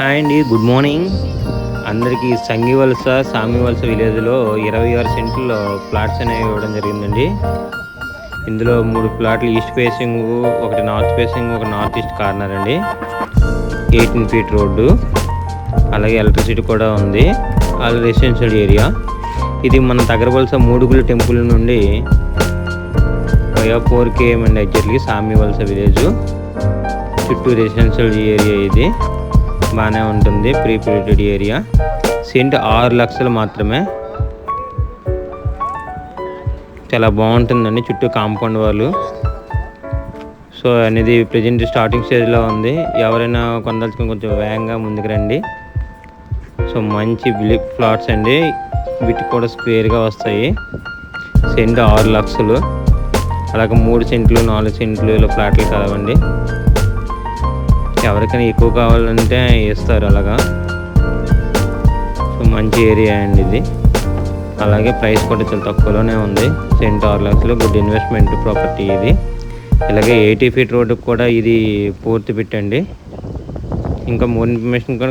Hi అండి good morning. అందరికీ సంగి వలస సామి వలస విలేజ్లో ఇరవై ఆరు సెంట్లో ప్లాట్స్ అనేవి ఇవ్వడం జరిగిందండి. ఇందులో మూడు ప్లాట్లు ఈస్ట్ ఫేసింగ్ ఒకటి నార్త్ ఫేసింగ్ ఒక నార్త్ ఈస్ట్ కార్నర్ అండి. Eighteen feet road. అలాగే ఎలక్ట్రిసిటీ కూడా ఉంది. అది రెసిడెన్షియల్ ఏరియా. ఇది మన తగరవలస మూడుగుల టెంపుల్ నుండి via four K M and exactly Samivalasa village. చుట్టూ రెసిడెన్షియల్ ఏరియా ఇది. బాగానే ఉంటుంది ప్రీప్రింటెడ్ ఏరియా సెంట్ ఆరు లక్షలు మాత్రమే. చాలా బాగుంటుందండి చుట్టూ కాంపౌండ్ వాళ్ళు. సో అనేది ప్రజెంట్ స్టార్టింగ్ స్టేజ్లో ఉంది. ఎవరైనా కొనదలుచుకుని కొంచెం వేగంగా ముందుకు రండి. సో మంచి బిలిప్ ఫ్లాట్స్ అండి. వీటికి కూడా స్క్వేర్గా వస్తాయి. సెంట్ ఆరు లక్షలు. అలాగే మూడు సెంట్లు నాలుగు సెంట్లు ఇలా ఫ్లాట్లు కలవండి ఎవరికైనా ఎక్కువ కావాలంటే ఇస్తారు అలాగా. సో మంచి ఏరియా అండి ఇది. అలాగే ప్రైస్ కూడా చాలా తక్కువలోనే ఉంది. సెంట్ ఆరు లక్షలు గుడ్ ఇన్వెస్ట్మెంట్ ప్రాపర్టీ ఇది. ఇలాగే ఎయిటీ ఫీట్ రోడ్డుకి కూడా ఇది పూర్తి పెట్టండి. ఇంకా మోర్ ఇన్ఫర్మేషన్ కూడా